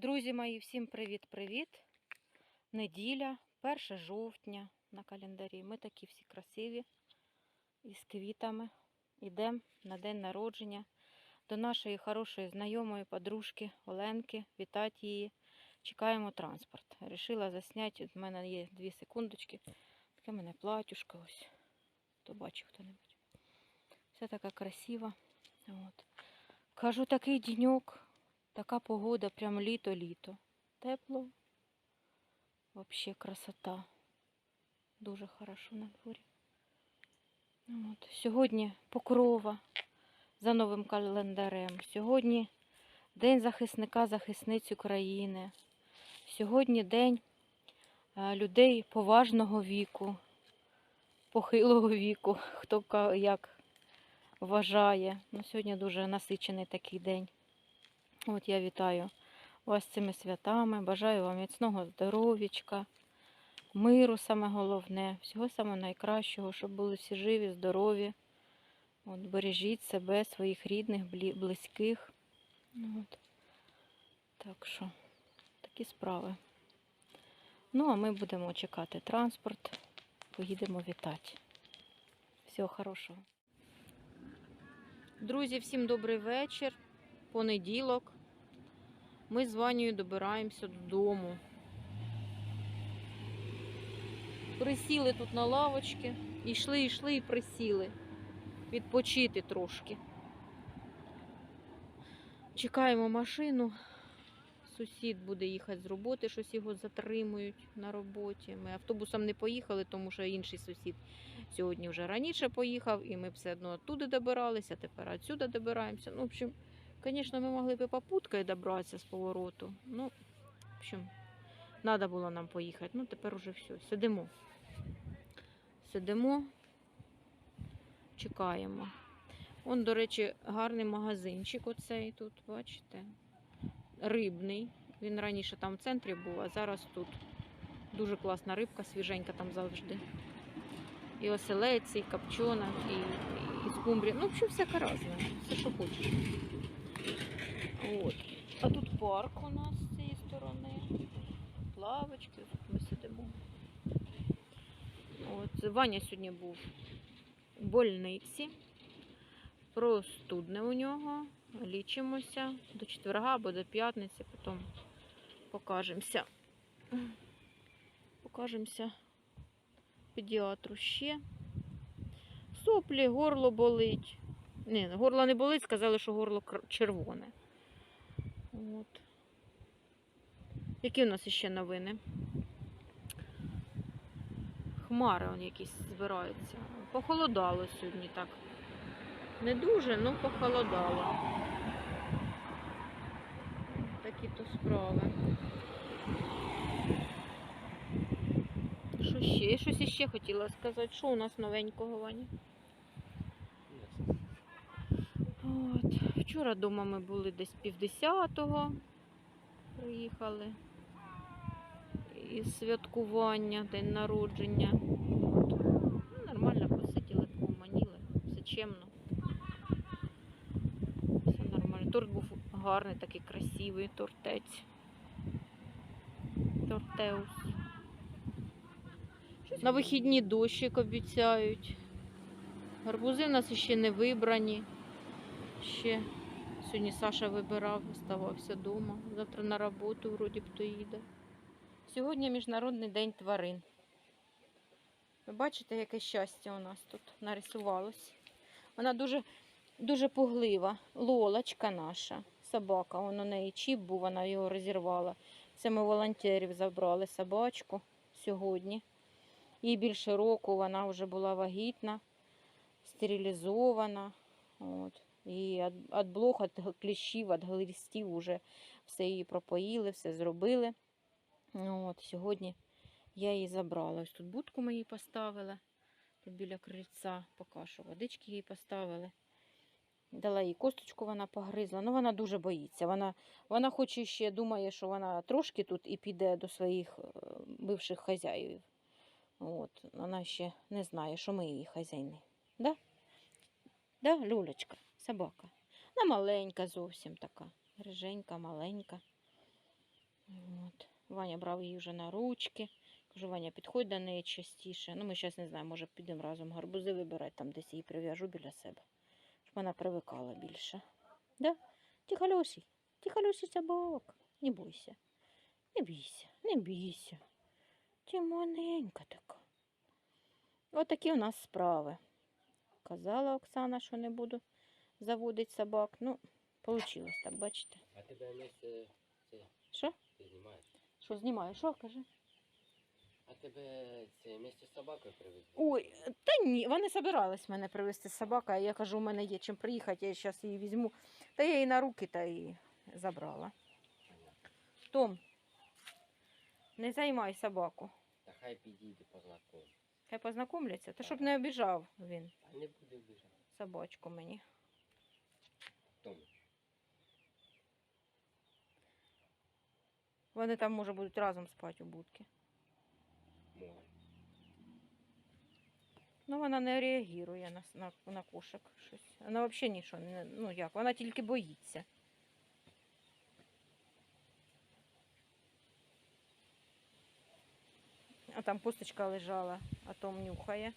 Друзі мої, всім привіт-привіт. Неділя, 1 жовтня на календарі. Ми такі всі красиві із квітами. Йдемо на день народження до нашої хорошої знайомої подружки Оленки. Вітати її. Чекаємо транспорт. Рішила засняти. У мене є дві секундочки. Таке в мене платюшка ось. Хто бачив хто-небудь. Все така красива. От. Кажу, такий деньок. Така погода, прям літо-літо. Тепло. Вообще красота. Дуже хорошо на дворі. От. Сьогодні покрова за новим календарем. Сьогодні День захисника, захисниць України. Сьогодні День е, людей поважного віку, похилого віку, хто як вважає. Ну, сьогодні дуже насичений такий день. От я вітаю вас цими святами. Бажаю вам міцного здоров'ячка, миру саме головне, всього самого найкращого, щоб були всі живі, здорові. От, бережіть себе, своїх рідних, близьких. От. Так що, такі справи. Ну, а ми будемо чекати транспорт. Поїдемо вітати. Всього хорошого. Друзі, всім добрий вечір понеділок. Ми з Ванією добираємося додому. Присіли тут на лавочки. Йшли, йшли і присіли. Відпочити трошки. Чекаємо машину. Сусід буде їхати з роботи, щось його затримують на роботі. Ми автобусом не поїхали, тому що інший сусід сьогодні вже раніше поїхав, і ми все одно оттуда добиралися, тепер отсюди добираємося. Ну, в общем, Звісно, ми могли б і попуткою добратися з повороту. Ну, в общем, треба було нам поїхати. Ну, тепер уже все. Сидимо. Сидимо, чекаємо. Он, до речі, гарний магазинчик оцей тут, бачите? Рибний. Він раніше там в центрі був, а зараз тут дуже класна рибка, свіженька там завжди. І оселець, і копчона, і, і скумбрія. Ну, взагалі всяка разна. Все, що хочеш. От. А тут парк у нас з цієї сторони. Лавочки, ми сидимо. От. Ваня сьогодні був у больниці. Простудне у нього. Лічимося до четверга або до п'ятниці, потім покажемося. Покажемося педіатру ще. Соплі, горло болить. Ні, горло не болить, сказали, що горло червоне. От. Які у нас ще новини? Хмари он якісь збираються. Похолодало сьогодні так. Не дуже, але похолодало. Такі то справи. Що ще? Я щось іще хотіла сказати. Що у нас новенького, Ваня? От. Вчора вдома ми були десь півдесятого. Приїхали. Із святкування, день народження. От. Ну, нормально посиділи, поманіли. Все чемно. Все нормально. Торт був гарний, такий красивий тортець. Тортеус. На вихідні дощик обіцяють. Гарбузи в нас ще не вибрані. Ще сьогодні Саша вибирав, оставався вдома. Завтра на роботу вроді б то їде. Сьогодні Міжнародний день тварин. Ви бачите, яке щастя у нас тут нарисувалось. Вона дуже, дуже пуглива. Лолочка наша, собака. Вон у неї чіп був, вона його розірвала. Це ми волонтерів забрали собачку сьогодні. Їй більше року вона вже була вагітна, стерилізована. От. І від блох, від кліщів, від глистів вже все її пропоїли, все зробили. Ну, От, сьогодні я її забрала. Ось тут будку ми їй поставили. Тут біля крильця поки що водички їй поставили. Дала їй косточку, вона погризла. Ну, вона дуже боїться. Вона, вона хоче ще думає, що вона трошки тут і піде до своїх е, бивших хазяїв. От, вона ще не знає, що ми її хазяїни. Да? Да, Люлечка, собака. Вона маленька зовсім така. Риженька, маленька. От. Ваня брав її вже на ручки. Кажу, Ваня, підходь до неї частіше. Ну, ми зараз не знаємо, може підемо разом гарбузи вибирати, там десь її прив'яжу біля себе. Щоб вона привикала більше. Да? Тихо, Люсі, собак. Не бойся. Не бійся, не бійся. Ти маленька така. От у нас справи. Казала Оксана, що не буду заводити собак. Ну, вийшло так, бачите. А тебе місце це Що? ти знімаєш? Що знімаю? Що кажи? А тебе це місце з собакою привезли? Ой, та ні, вони збирались мене привезти з собака, а я кажу, у мене є чим приїхати, я зараз її візьму. Та я її на руки та і забрала. Том, не займай собаку. Та хай підійде познакомь. Хай познайомляться, та щоб не обіжав він А не буде вбіжати. собачку мені. Том, Вони там, може, будуть разом спати у будці. може. Ну, вона не реагує на, на, на кошик щось. Вона взагалі нічого не. Ну як, вона тільки боїться. А там пусточка лежала, а Том нюхає.